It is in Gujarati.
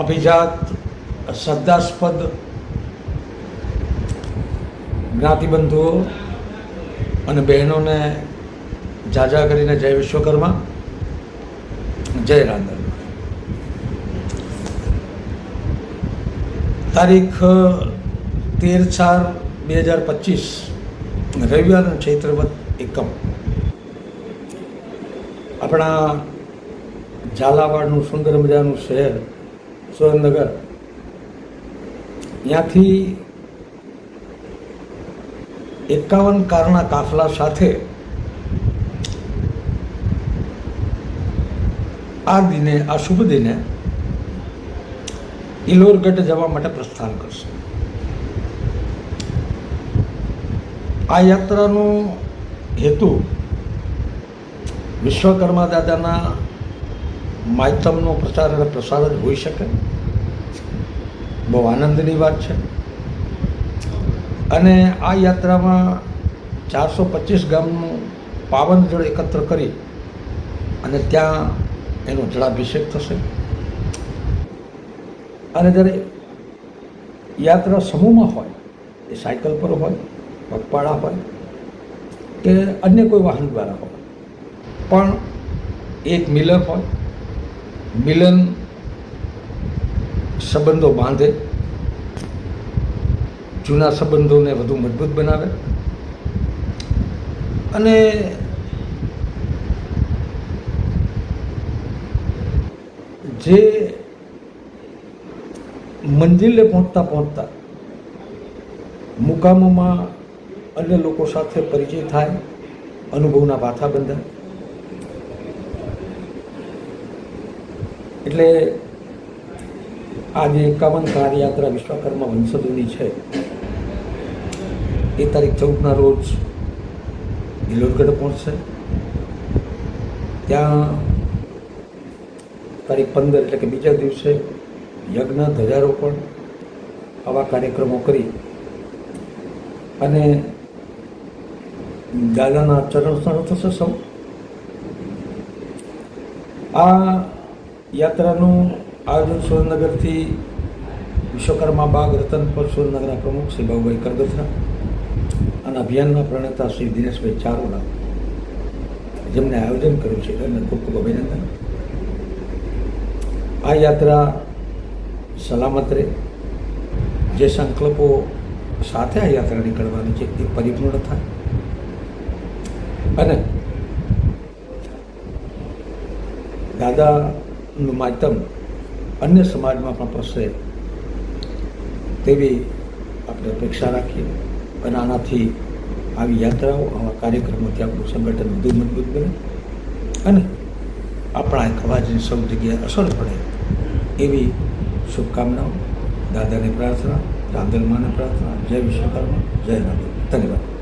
અભિજાત શ્રદ્ધાસ્પદ જ્ઞાતિબંધુઓ અને બહેનોને જાજા કરીને જય વિશ્વકર્મા, જય રાંદલ તારીખ તેર ચાર બે હજાર પચીસ રવિવાર ચૈત્રવત એકમ. આપણા ઝાલાવાડનું સુંદર મજાનું શહેર, સુરેન્દ્રનગર. ત્યાંથી એકાવન કારના કાફલા સાથે આ દિને, આ શુભ દિને ઇલોરગઢ જવા માટે પ્રસ્થાન કરશે. આ યાત્રાનો હેતુ વિશ્વકર્મા દાદાના માધ્યમનો પ્રચાર અને પ્રસાર જ હોઈ શકે. બહુ આનંદની વાત છે. અને આ યાત્રામાં ચારસો પચીસ ગામનું પાવન જળ એકત્ર કરી અને ત્યાં એનો જળાભિષેક થશે. અને જ્યારે યાત્રા સમૂહમાં હોય, એ સાયકલ પર હોય, પગપાળા હોય કે અન્ય કોઈ વાહન દ્વારા હોય, પણ એક મિલર હોય મિલન સંબંધો બાંધે, જૂના સંબંધોને વધુ મજબૂત બનાવે અને જે મંજિલે પહોંચતા પહોંચતા મુકામોમાં અન્ય લોકો સાથે પરિચય થાય, અનુભવના પાથા બંધાય. એટલે આ જે એકાવન કારયાત્રા વિશ્વકર્મા વંશજોની છે. એ તારીખ ચૌદના રોજ ઇલોરગઢ પહોંચશે. ત્યાં તારીખ પંદર એટલે કે બીજા દિવસે યજ્ઞ ધજારોપણ આવા કાર્યક્રમો કરી અને દાદાના ચરણ થશે સૌ. આ યાત્રાનું આયોજન સુરેન્દ્રનગરથી વિશ્વકર્મા બાગ રતનપર સુરેન્દ્રનગરના પ્રમુખ શ્રી બાબુભાઈ કરગથરા અને અભિયાનના પ્રણેતા શ્રી દિનેશભાઈ ચારોડા જેમને આયોજન કર્યું છે એમને ખૂબ ખૂબ અભિનંદન. આ યાત્રા સલામત રહે. જે સંકલ્પો સાથે આ યાત્રા નીકળવાની છે તે પરિપૂર્ણ થાય. અને દાદાનું માધ્યમ અન્ય સમાજમાં પણ પ્રસરે તેવી આપણે અપેક્ષા રાખીએ. અને આનાથી આવી યાત્રાઓ, આવા કાર્યક્રમોથી આપણું સંગઠન વધુ મજબૂત બને. અને આપણા એક અવાજની સૌ જગ્યાએ અસર પડે એવી શુભકામનાઓ. દાદાની પ્રાર્થના રાંદલમાને પ્રાર્થના. જય વિશ્વકર્મા, જય રામ. ધન્યવાદ.